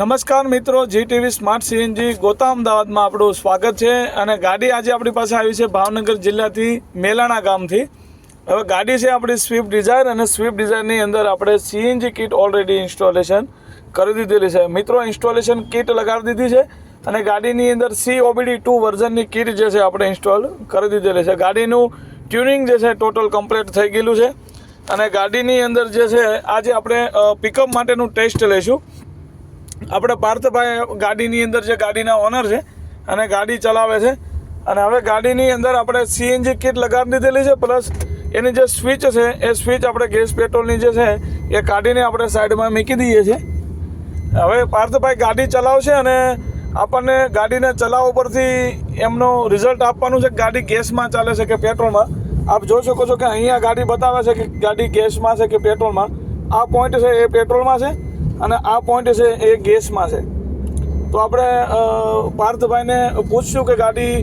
નમસ્કાર મિત્રો G TV smart CNG Gota અમદાવાદમાં આપણું સ્વાગત છે અને ગાડી આજે આપણી પાસે આવી છે ભાવનગર જિલ્લાથી મેલાણા ગામથી. હવે ગાડી છે આપણી સ્વિફ્ટ ડિઝાયર અને સ્વિફ્ટ ડિઝાયરની અંદર આપણે સીએનજી કિટ ઓલરેડી ઇન્સ્ટોલેશન કરી દીધેલી છે. મિત્રો ઇન્સ્ટોલેશન કિટ લગાડી દીધી છે અને ગાડીની અંદર સી ઓબીડી ટુ વર્ઝનની કિટ જે છે આપણે ઇન્સ્ટોલ કરી દીધેલી છે. ગાડીનું ટ્યુનિંગ જે છે ટોટલ કમ્પ્લીટ થઈ ગયેલું છે અને ગાડીની અંદર જે છે આજે આપણે પિકઅપ માટેનું ટેસ્ટ લઈશું. આપણે પાર્થભાઈ ગાડીની અંદર જે ગાડીના ઓનર છે અને ગાડી ચલાવે છે. અને હવે ગાડીની અંદર આપણે સીએનજી કિટ લગાડી દીધેલી છે પ્લસ એની જે સ્વિચ છે, એ સ્વિચ આપણે ગેસ પેટ્રોલની જે છે, એ કાઢીને આપણે સાઈડમાં મૂકી દઈએ છીએ. હવે પાર્થભાઈ ગાડી ચલાવશે અને આપણને ગાડીને ચલાવવા પરથી એમનો રિઝલ્ટ આપવાનું છે કે ગાડી ગેસમાં ચાલે છે કે પેટ્રોલમાં આપ જોઈ શકો છો કે અહીંયા ગાડી બતાવે છે કે ગાડી ગેસમાં છે કે પેટ્રોલમાં આ પોઈન્ટ છે, એ પેટ્રોલમાં છે. અને આ પોઈન્ટ છે એ ગેસમાં છે. તો આપણે પાર્થભાઈને પૂછશું કે ગાડી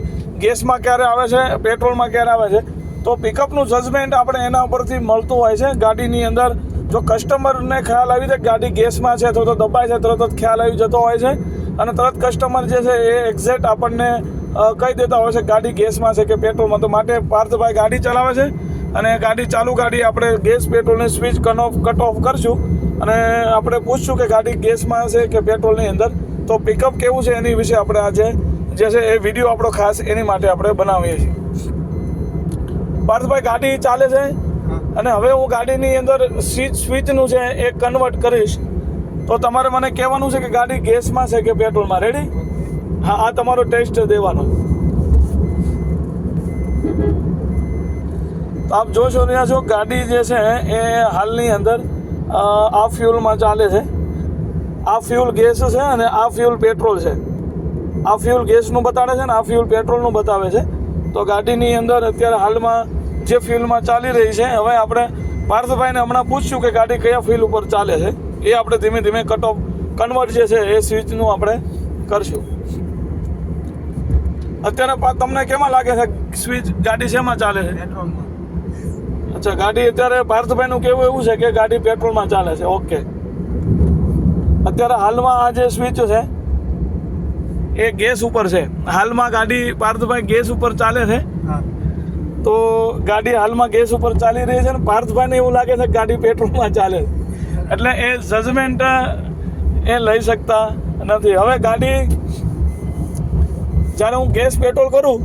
ગેસમાં ક્યારે આવે છે, પેટ્રોલમાં ક્યારે આવે છે. તો પિકઅપનું જજમેન્ટ આપણે એના ઉપરથી મળતું હોય છે. ગાડીની અંદર જો કસ્ટમરને ખ્યાલ આવી જાય ગાડી ગેસમાં છે, અથવા તો દબાય છે, તરત જ ખ્યાલ આવી જતો હોય છે. અને તરત કસ્ટમર જે છે એ એક્ઝેક્ટ આપણને કહી દેતા હોય છે ગાડી ગેસમાં છે કે પેટ્રોલમાં. તો માટે પાર્થભાઈ ગાડી ચલાવે છે. અને ગાડી ચાલુ ગાડી આપણે ગેસ પેટ્રોલની સ્વિચ કન ઓફ કટ ઓફ કરશું. અને આપણે પૂછશું કે ગાડી ગેસમાં છે કે પેટ્રોલની અંદર. તો પિકઅપ કેવું છે એની વિશે આપણે આજે જે છે એ વીડિયો આપણો ખાસ એની માટે આપણે બનાવીએ છીએ. પાર્થભાઈ ગાડી ચાલે છે? અને હવે હું ગાડીની અંદર સ્વિચ સ્વિચનું છે એ કન્વર્ટ કરીશ તો તમારે મને કહેવાનું છે કે ગાડી ગેસમાં છે કે પેટ્રોલમાં? રેડી હા આ તમારો ટેસ્ટ દેવાનો. તો આપ જોશો રહ્યા છો ગાડી જે છે એ હાલની અંદર આ ફ્યુલમાં ચાલે છે. આ ફ્યુલ ગેસ છે અને આ ફ્યુલ પેટ્રોલ છે. આ ફ્યુલ ગેસનું બતાડે છે ને, આ ફ્યુલ પેટ્રોલનું બતાવે છે. તો ગાડીની અંદર અત્યારે હાલમાં જે ફ્યુલમાં ચાલી રહી છે, હવે આપણે પાર્થભાઈને હમણાં પૂછ્યું કે ગાડી કયા ફ્યુલ ઉપર ચાલે છે. એ આપણે ધીમે ધીમે કટ ઓફ કન્વર્ટ જે છે એ સ્વિચનું આપણે કરશું. અત્યારે તમને કેમાં લાગે છે, સ્વિચ ગાડી શેમાં ચાલે છે? અચ્છા ગાડી અત્યારે પાર્થભાઈનું કેવું એવું છે કે ગાડી પેટ્રોલમાં ચાલે છે? ઓકે. અત્યારે હાલમાં આ જે સ્વિચ છે એ ગેસ ઉપર છે. હાલમાં ગાડી પાર્થભાઈ ગેસ ઉપર ચાલે છે. તો ગાડી હાલમાં ગેસ ઉપર ચાલી રહી છે ને પાર્થભાઈને એવું લાગે છે કે ગાડી પેટ્રોલમાં ચાલે છે. એટલે એ જજમેન્ટ એ લઈ શકતા નથી. હવે ગાડી જ્યારે હું ગેસ પેટ્રોલ કરું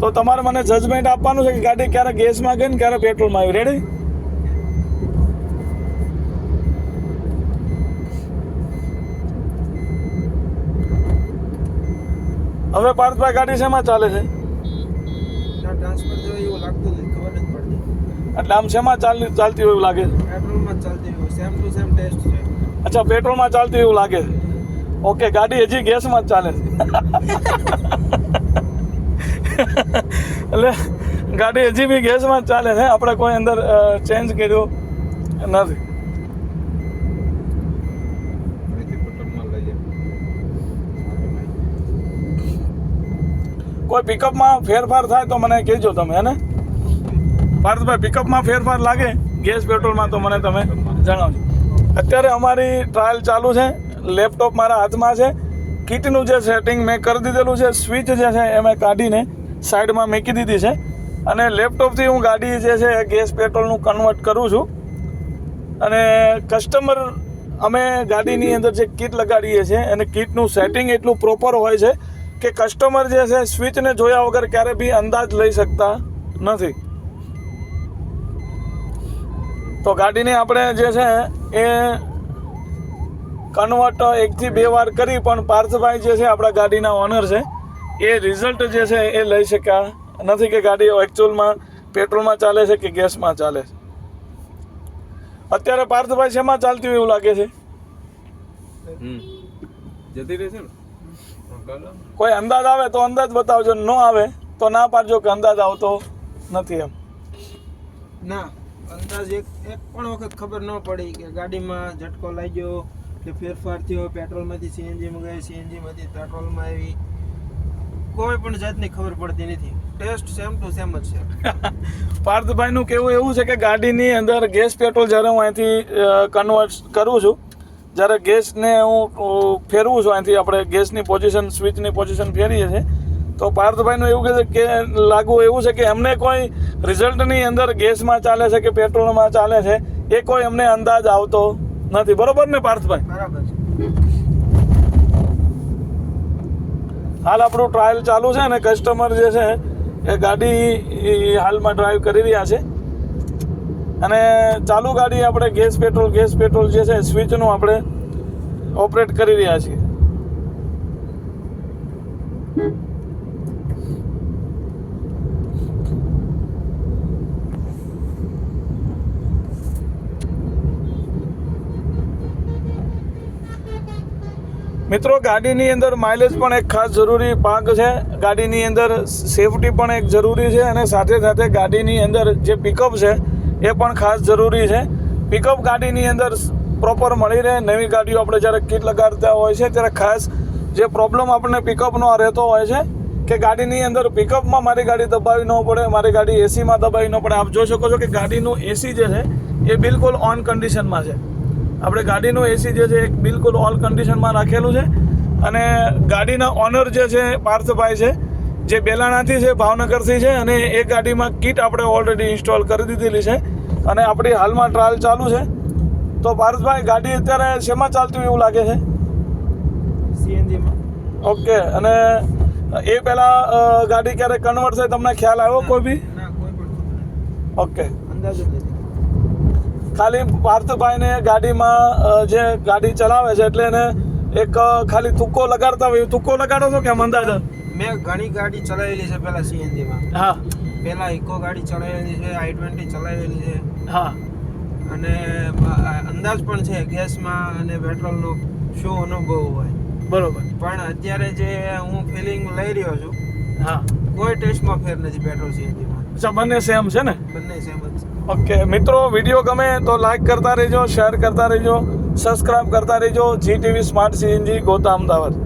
તો તમારે મને જજમેન્ટ આપવાનું છે કે ગાડી ક્યારે ગેસમાં ગઈ ને ક્યારે પેટ્રોલમાં આવી. રેડી હવે પાર્થભાઈ ગાડી શેમાં ચાલે છે? એટલે આમ શેમાં ચાલતી ચાલતી હોય એવું લાગે? છે પેટ્રોલમાં ચાલતી હોય સેમ ટુ સેમ ટેસ્ટ છે. અચ્છા પેટ્રોલમાં ચાલતી એવું લાગે? ઓકે ગાડી હજી ગેસમાં જ ચાલે છે. એટલે ગાડી હજી બી ગેસમાં જ ચાલે છે. આપણે કોઈ અંદર ચેન્જ કર્યું નથી. કોઈ પિકઅપમાં ફેરફાર થાય તો મને કહેજો તમે હે ને? પાર્થભાઈ પિકઅપમાં ફેરફાર લાગે? ગેસ પેટ્રોલમાં તો મને તમે જણાવજો. અત્યારે અમારી ટ્રાયલ ચાલુ છે. લેપટોપ મારા હાથમાં છે. કીટનું જે સેટિંગ મેં કરી દીધેલું છે સ્વિચ જે છે એ મેં કાઢીને સાઈડમાં મૂકી દીધી છે. અને લેપટોપથી હું ગાડી જે છે, ગેસ પેટ્રોલનું કન્વર્ટ કરું છું. અને કસ્ટમર અમે ગાડીની અંદર જે કીટ લગાડીએ છીએ અને કીટનું સેટિંગ એટલું પ્રોપર હોય છે કે કસ્ટમર જે છે સ્વિચને જોયા વગર ક્યારે બી અંદાજ લઈ શકતા નથી. તો ગાડીને આપણે જે છે, એ કન્વર્ટ એકથી બે વાર કરી, પણ પાર્થભાઈ જે છે, આપણા ગાડીના ઓનર છે. એ રિઝલ્ટ જે છે એ લઈ શક્યા નથી કે ગાડી એકચ્યુઅલમાં પેટ્રોલમાં ચાલે છે કે ગેસમાં ચાલે છે. અત્યારે પાર્થભાઈ શેમાં ચાલતી હોય એવું લાગે છે? જતી રહેશે કોઈ અંદાજ આવે તો અંદાજ બતાવજો. ન આવે તો ના પાડજો કે અંદાજ આવતો નથી એમ. ના અંદાજ એક એક પણ વખત ખબર ન પડી કે ગાડીમાં ઝટકો લાગ્યો કે ફેરફાર થયો પેટ્રોલમાંથી સીએનજીમાં મંગાવી સીએનજીમાંથી પેટ્રોલમાં આવી. કોઈ પણ જાતની ખબર પડતી નથી. ટેસ્ટ સેમ ટુ સેમ જ છે. પાર્થભાઈનું કેવું એવું છે કે ગાડીની અંદર ગેસ પેટ્રોલ જ્યારે હું અહીંથી કન્વર્ટ કરું છું જ્યારે ગેસને હું ફેરવું છું અહીંથી આપણે ગેસની પોઝિશન સ્વિચની પોઝિશન ફેરીએ છીએ તો પાર્થભાઈનું એવું કહે છે કે લાગુ એવું છે કે એમને કોઈ રિઝલ્ટની અંદર ગેસમાં ચાલે છે કે પેટ્રોલમાં ચાલે છે એ કોઈ અમને અંદાજ આવતો નથી. બરોબર ને પાર્થભાઈ? બરાબર છે. હાલ આપણું ટ્રાયલ ચાલુ છે અને કસ્ટમર જે છે એ ગાડી હાલમાં ડ્રાઈવ કરી રહ્યા છે. અને ચાલુ ગાડી આપણે ગેસ પેટ્રોલ ગેસ પેટ્રોલ જે છે સ્વિચનું આપણે ઓપરેટ કરી રહ્યા છીએ. મિત્રો, ગાડીની અંદર માઇલેજ પણ એક ખાસ જરૂરી ભાગ છે. ગાડીની અંદર સેફટી પણ એક જરૂરી છે અને સાથે સાથે ગાડીની અંદર જે પિકઅપ છે, એ પણ ખાસ જરૂરી છે. પિકઅપ ગાડીની અંદર પ્રોપર મળી રહે. નવી ગાડીઓ આપણે જ્યારે કીટ લગાડતા હોય છે, ત્યારે ખાસ જે પ્રોબ્લેમ આપણને પિકઅપનો રહેતો હોય છે, કે ગાડીની અંદર પિકઅપમાં મારી ગાડી દબાવી ન પડે, મારી ગાડી એસીમાં દબાવી ન પડે. આપ જોઈ શકો છો કે ગાડીનું એસી જે છે, એ બિલકુલ ઓન કન્ડિશનમાં છે. આપણે ગાડીનું એસી જે છે એક બિલકુલ ઓલ કન્ડિશનમાં રાખેલું છે અને ગાડીના ઓનર જે છે પાર્થભાઈ છે જે બેલાણાથી છે ભાવનગરથી છે અને એ ગાડીમાં કીટ આપણે ઓલરેડી ઇન્સ્ટોલ કરી દીધેલી છે અને આપણી હાલમાં ટ્રાયલ ચાલુ છે. તો પાર્થભાઈ ગાડી અત્યારે શેમાં ચાલતું એવું લાગે છે? સીએનજીમાં ઓકે અને એ પહેલાં ગાડી ક્યારે કન્વર્ટ થાય તમને ખ્યાલ આવ્યો કોઈ બી. ઓકે. અંદાજ ખાલી પાર્થભાઈને ગાડીમાં જે ગાડી ચલાવે છે એટલે એને એક ખાલી તુક્કો લગાડતા હોય. તુક્કો લગાડો છો કેમ અંદાજ? મેં ઘણી ગાડી ચલાવેલી છે પહેલા સીએનજીમાં હા. પહેલા ઇકો ગાડી ચલાવેલી છે આઈ ટ્વેન્ટી ચલાવેલી છે. હા. અને અંદાજ પણ છે ગેસમાં અને પેટ્રોલનો શું અનુભવ હોય. બરોબર. પણ અત્યારે જે હું ફિલિંગ લઈ રહ્યો છું હા. કોઈ ટેસ્ટમાં ફેર નથી પેટ્રોલ સીએનજીમાં બંને સેમ છે ને? બંને સેમ જ છે. ઓકે, મિત્રો, વીડિયો ગમે તો લાઈક કરતા રહેજો શેર કરતા રહેજો સબસ્ક્રાઇબ કરતા રહેજો G TV smart CNG Gota Ahmedabad.